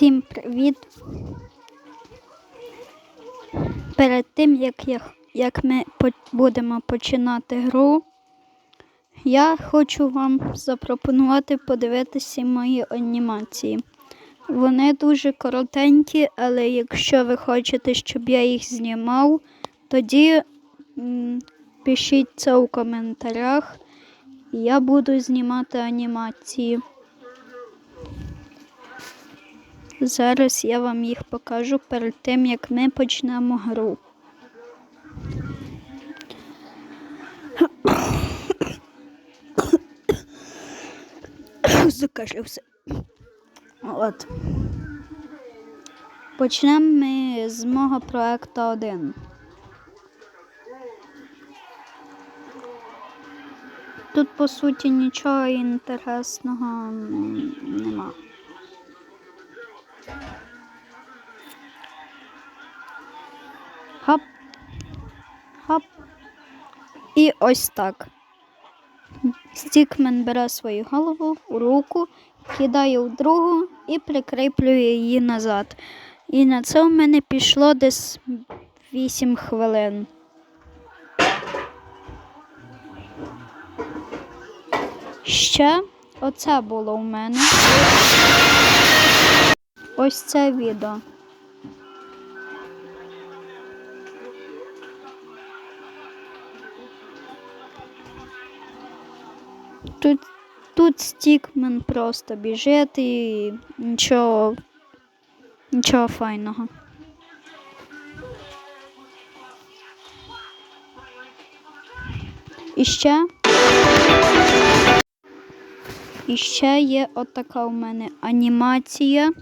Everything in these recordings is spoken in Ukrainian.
Всім привіт! Перед тим, як, я, як ми будемо починати гру, я хочу вам запропонувати подивитися мої анімації. Вони дуже коротенькі, але якщо ви хочете, щоб я їх знімав, тоді м, пишіть це у коментарях. Я буду знімати анімації. Зараз я вам їх покажу перед тим, як ми почнемо гру. Закашлився. От. Почнемо ми з мого проекту 1. Тут, по суті, нічого інтересного нема. І ось так. Стікмен бере свою голову у руку, кидає в другу і прикріплює її назад. І на це в мене пішло десь 8 хвилин. Ще оце було у мене. Ось це відео. Тут, тут стікмен просто біжить і нічого, нічого файного. І ще. І ще є отака у мене анімація.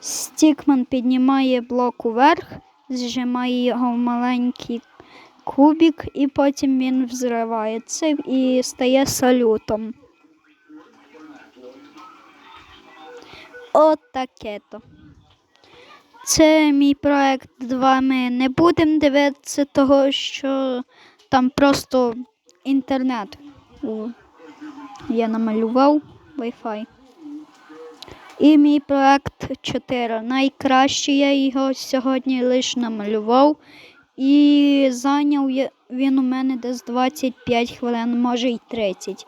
Стікман піднімає блок уверх, зжимає його в маленький кубик, і потім він взривається і стає салютом. От таке то. Це мій проект 2. Ми не будемо дивитися того, що там просто інтернет. у- Я намалював Wi-Fi. І мій проект 4. Найкращий я його сьогодні лише намалював. І зайняв він у мене десь 25 хвилин, може й 30.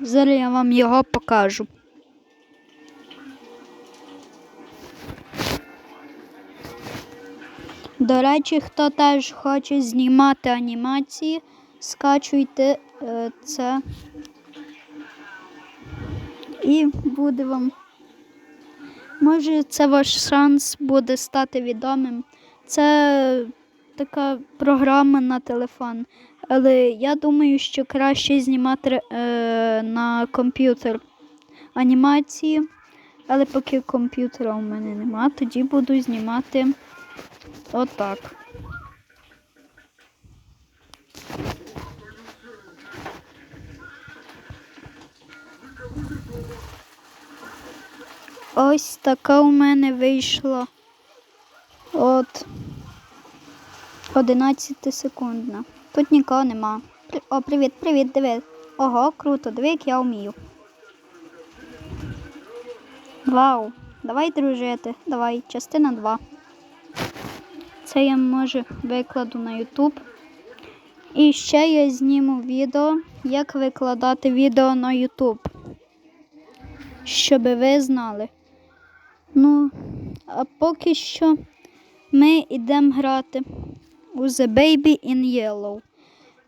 Зараз я вам його покажу. До речі, хто теж хоче знімати анімації, скачуйте е, це. І буде вам. Може, це ваш шанс буде стати відомим. Це така програма на телефон. Але я думаю, що краще знімати е, на комп'ютер анімації. Але поки комп'ютера у мене нема, тоді буду знімати отак. Ось така у мене вийшла от 11 секундна. Тут нікого нема. О, привіт, привіт, диви. Ого, круто, диви, як я вмію. Вау, давай дружити. Давай, частина 2. Це я може викладу на YouTube. І ще я зніму відео, як викладати відео на YouTube. Щоб ви знали. Ну, а поки що ми йдемо грати у The Baby in Yellow.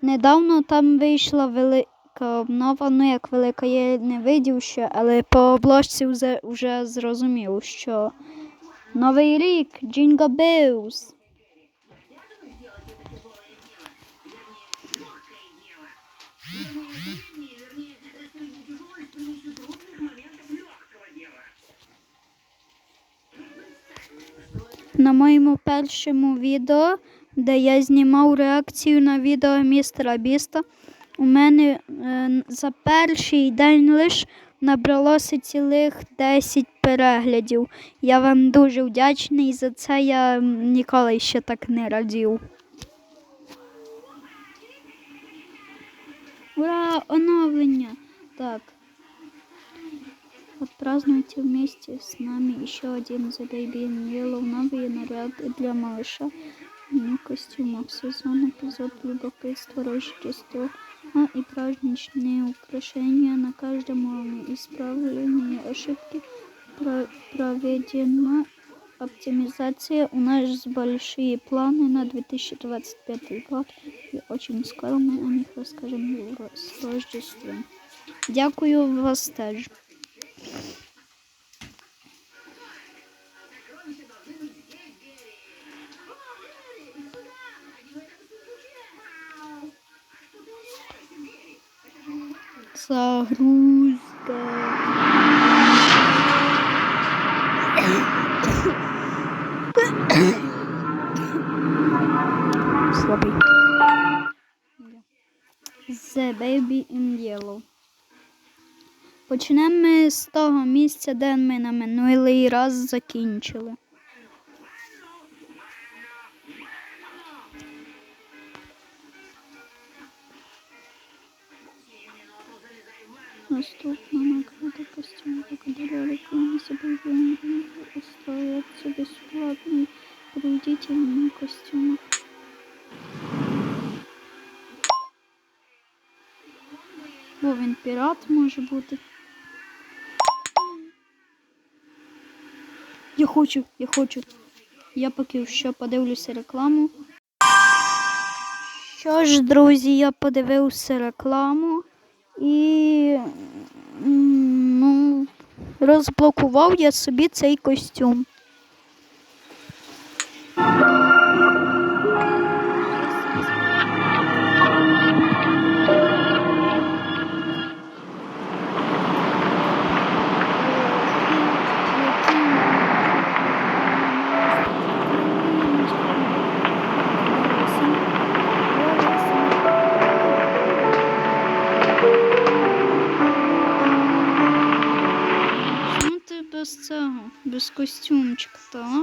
Недавно там вийшла велика обнова, ну як велика, я не видів ще, але по обложці вже, вже зрозумів, що Новий рік, Jingle Bells. На моєму першому відео, де я знімав реакцію на відео містера Біста, у мене е, за перший день лише набралося цілих 10 переглядів. Я вам дуже вдячний за це. Я ніколи ще так не радів. Ура! Оновлення! Так. Отпразднуйте вместе с нами еще один The Baby in Yellow новый наряд для малыша. Ну, костюмов сезон, эпизод любопытства, Рождество а, и праздничные украшения на каждом уровне. Исправление ошибки про- проведена оптимизация. У нас большие планы на 2025 год. И очень скоро мы о них расскажем с Рождеством. Дякую вас теж. Загрузка. Слабий. The Baby in Yellow. Почнемо ми з того місця, де ми на минулий раз закінчили. Наступна награда костюм благодаря рекламе забавления остается бесплатный принудительный костюм. Бо він пірат може бути. Я хочу, я хочу. Я поки що подивлюся рекламу. Що ж, друзі, я подивився рекламу і розблокував я собі цей костюм. Без костюмчика, так?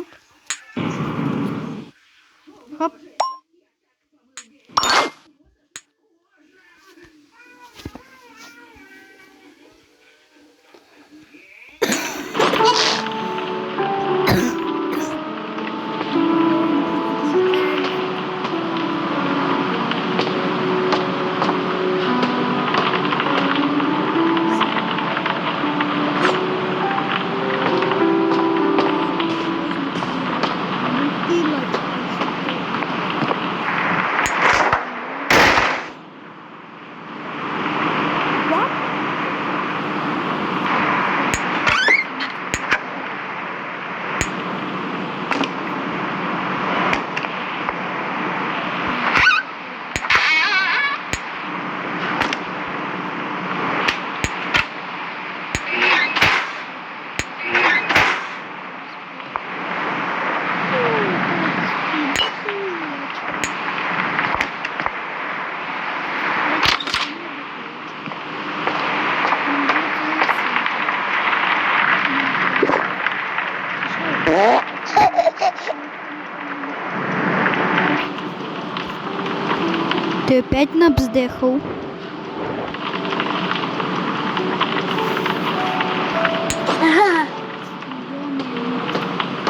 Ти опять набздихав?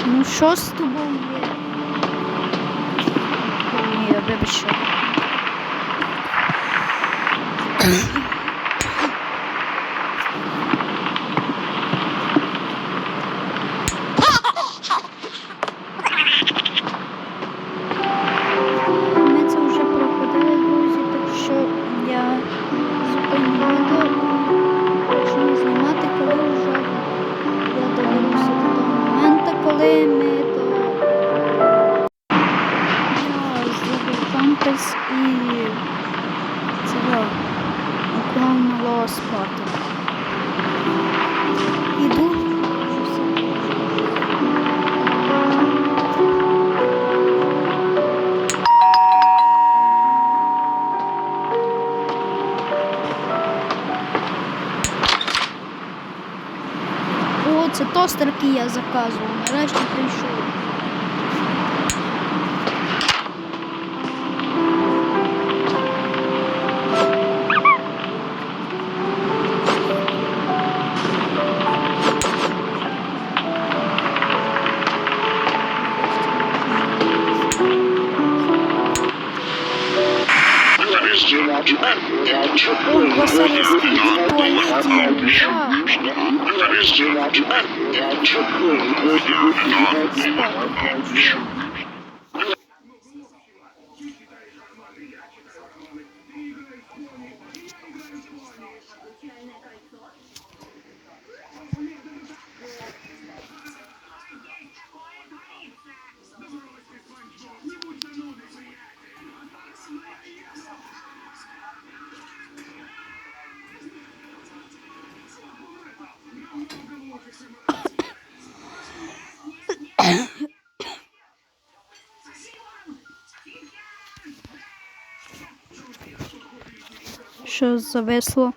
Ну що з тобою? Ні, вибачте. Це тостер, який я заказував. Нарешті прийшов. Що зависло?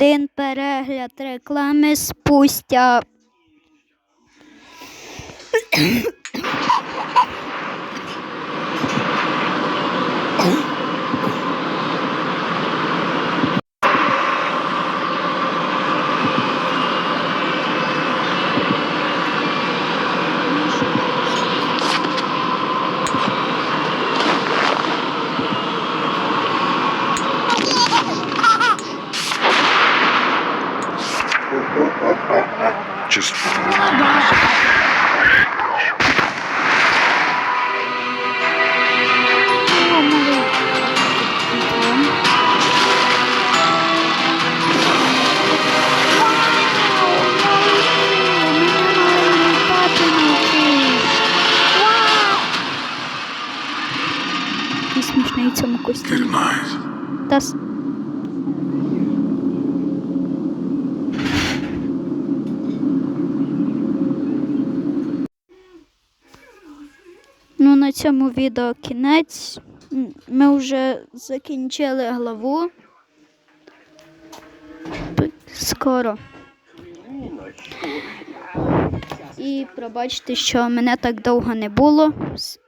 Один перегляд реклами спустя. На цьому відео кінець. Ми вже закінчили главу. Скоро. І пробачте, що мене так довго не було,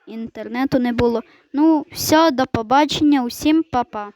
інтернету не було. Ну, все, до побачення, усім па-па.